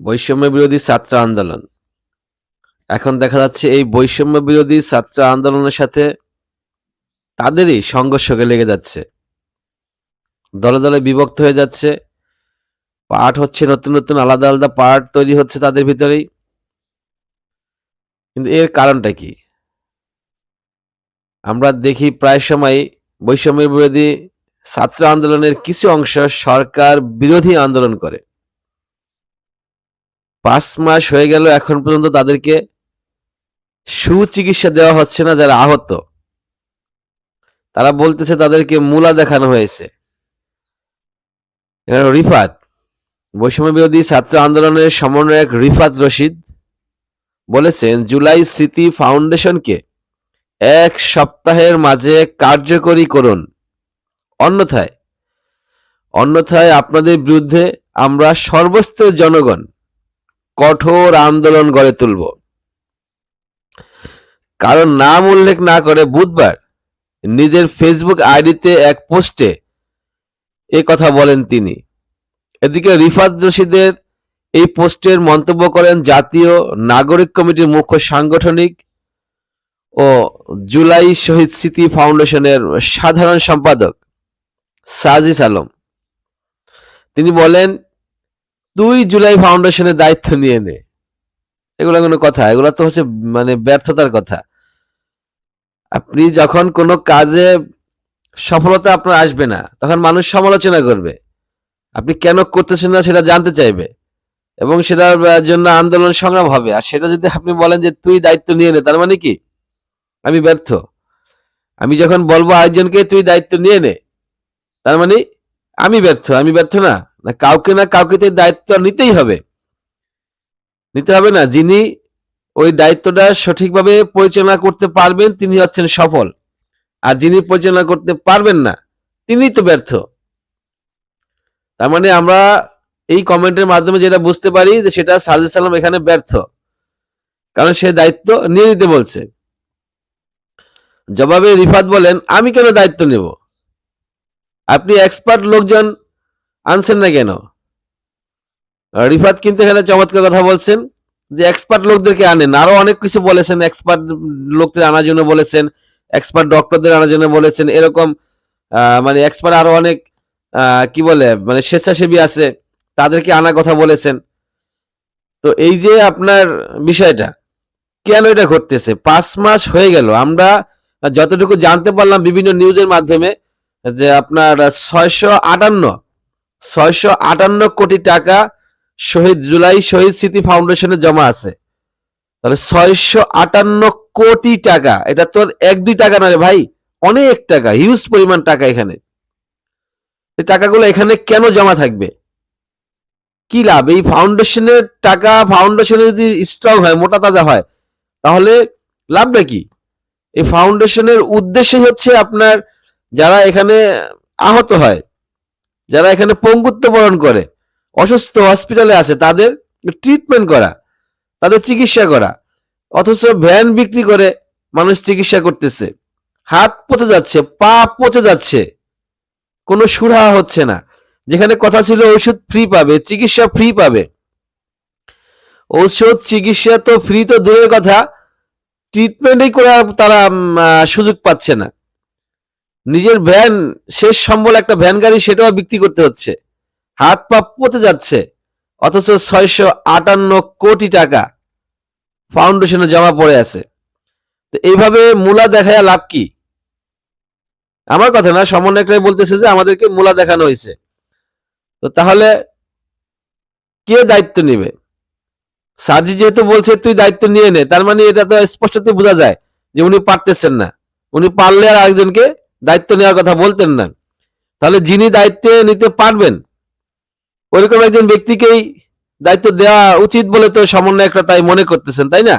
বৈষম্য বিরোধী ছাত্র আন্দোলন। এখন দেখা যাচ্ছে এই বৈষম্য বিরোধী ছাত্র আন্দোলনের সাথে তাদেরই সংঘর্ষকে লেগে যাচ্ছে। দলে দলে বিভক্ত হয়ে যাচ্ছে। পার্ট হচ্ছে নতুন নতুন আলাদা আলাদা পার্ট তৈরি হচ্ছে তাদের ভিতরেই। কিন্তু এর কারণটা কি? আমরা দেখি প্রায় সময় বৈষম্য বিরোধী ছাত্র আন্দোলনের কিছু অংশ সরকার বিরোধী আন্দোলন করে। পাঁচ মাস হয়ে গেল, এখন পর্যন্ত তাদেরকে সুচিকিৎসা দেওয়া হচ্ছে না যারা আহত। তারা বলতেছে তাদেরকে মূলা দেখানো হয়েছে। রিফাত। বৈষম্য বিরোধী ছাত্র আন্দোলনের সমন্বয়ক রিফাত রশিদ বলেছেন, জুলাই স্মৃতি ফাউন্ডেশনকে এক সপ্তাহের মাঝে কার্যকরী করুন। অন্যথায় অন্যথায় আপনাদের বিরুদ্ধে আমরা সর্বস্তরের জনগণ কঠোর আন্দোলন গড়ে তুলব। কারণ নাম উল্লেখ না করে বুধবার নিজের ফেসবুক আইডিতে এক পোস্টে এ কথা বলেন তিনি। এদিকে রিফাত রশিদের এই পোস্টের মন্তব্য করেন জাতীয় নাগরিক কমিটির মুখ্য সাংগঠনিক ও জুলাই শহীদ স্মৃতি ফাউন্ডেশনের সাধারণ সম্পাদক সাজিস আলম। তিনি বলেন তুই জুলাই ফাউন্ডেশনের দায়িত্ব নিয়ে নে। এগুলো কোনো কথা, এগুলো তো হচ্ছে মানে ব্যর্থতার কথা। আপনি যখন কোনো কাজে সফলতা আপনার আসবে না, তখন মানুষ সমালোচনা করবে। আপনি কেন করতেছেন না সেটা জানতে চাইবে। এবং সেটার জন্য আন্দোলন সংগ্রাম হবে। আর সেটা যদি আপনি বলেন যে তুই দায়িত্ব নিয়ে নে, তার মানে কি? আমি ব্যর্থ। আমি যখন বলব আরেকজনকে তুই দায়িত্ব নিয়ে নে, তার মানে আমি ব্যর্থ। আমি ব্যর্থ না। না, কাউকে না কাউকে তো দায়িত্ব নিতেই হবে। নিতে হবে না, যিনি ওই দায়িত্বটা সঠিকভাবে পরিচালনা করতে পারবেন, তিনি হচ্ছেন সফল। আর যিনি পরিচালনা করতে পারবেন না, তিনিই তো ব্যর্থ। তার মানে আমরা এই কমেন্টের মাধ্যমে যেটা বুঝতে পারি যে সেটা সাজিদ সালাম এখানে ব্যর্থ। কারণ সে দায়িত্ব নিয়ে নিতে বলছে। জবাবে রিফাত বলেন, আমি কেন দায়িত্ব নেব? আপনি এক্সপার্ট লোকজন আনছেন না কেন? রিফাত কিন্তু এখানে চমৎকার কথা বলছেন যে এক্সপার্ট লোকদেরকে আনেন। আরও অনেক কিছু বলেছেন এক্সপার্ট লোকদের আনার জন্য বলেছেন এক্সপার্ট ডক্টরদের আনার জন্য বলেছেন, এরকম মানে এক্সপার্ট আরও অনেক কি বলে মানে স্বেচ্ছাসেবী আছে, তাদেরকে আনার কথা বলেছেন। তো এই যে আপনার বিষয়টা, কেন এটা ঘটতেছে? পাঁচ মাস হয়ে গেল, আমরা যতটুকু জানতে পারলাম বিভিন্ন নিউজের মাধ্যমে যে আপনার ছয়শো আটান্ন ছয়শো আটান্ন কোটি টাকা শহীদ, জুলাই শহীদ স্মৃতি ফাউন্ডেশনে জমা আছে। তাহলে ছয়শো আটান্ন কোটি টাকা, এটা তোর এক, দুই টাকা নয় ভাই, অনেক টাকা হিউজ পরিমাণ টাকা এখানে। এই টাকাগুলো এখানে কেন জমা থাকবে? কি লাভ? এই ফাউন্ডেশনের টাকা, ফাউন্ডেশনে যদি স্ট্রং হয়, মোটা তাজা হয়, তাহলে লাভটা কি? এই ফাউন্ডেশনের উদ্দেশ্য হচ্ছে আপনার যারা এখানে আহত হয় যারা এখানে পঙ্গুত্ব বরণ করে, অসুস্থ হসপিটালে আছে, তাদের ট্রিটমেন্ট করা, তাদের চিকিৎসা করা। অথচ ভ্যান বিক্রি করে মানুষ চিকিৎসা করতেছে। হাত পচে যাচ্ছে, পা পচে যাচ্ছে। কোনো সুরাহা হচ্ছে না। যেখানে কথা ছিল ওষুধ ফ্রি পাবে, চিকিৎসা ফ্রি পাবে। ঔষধ চিকিৎসা তো ফ্রি তো দূরের কথা। ট্রিটমেন্টই করার তারা সুযোগ পাচ্ছে না। নিজের ভ্যান, শেষ সম্বল একটা ভ্যান গাড়ি সেটাও বিক্রি করতে হচ্ছে। হাত পা পচে যাচ্ছে, অথচ ছয়শো আটান্ন কোটি টাকা ফাউন্ডেশনে জমা পড়ে আছে। তো এইভাবে মূলা দেখায় লাভ কি? আমার কথা না, সমন্বয়করাই বলতেছে যে আমাদেরকে মূলা দেখানো হয়েছে। তো তাহলে কে দায়িত্ব নেবে? সাজি যেহেতু বলছে তুই দায়িত্ব নিয়ে নে, তার মানে এটা তো স্পষ্টতই বোঝা যায় যে উনি পারতেছেন না। উনি পারলে আর আরেকজনকে দায়িত্ব নেওয়ার কথা বলতেন না। তাহলে যিনি দায়িত্বে নিতে পারবেন ওইরকম একজন ব্যক্তিকেই দায়িত্ব দেওয়া উচিত বলে তো সমন্বয়করা তাই মনে করতেছেন, তাই না?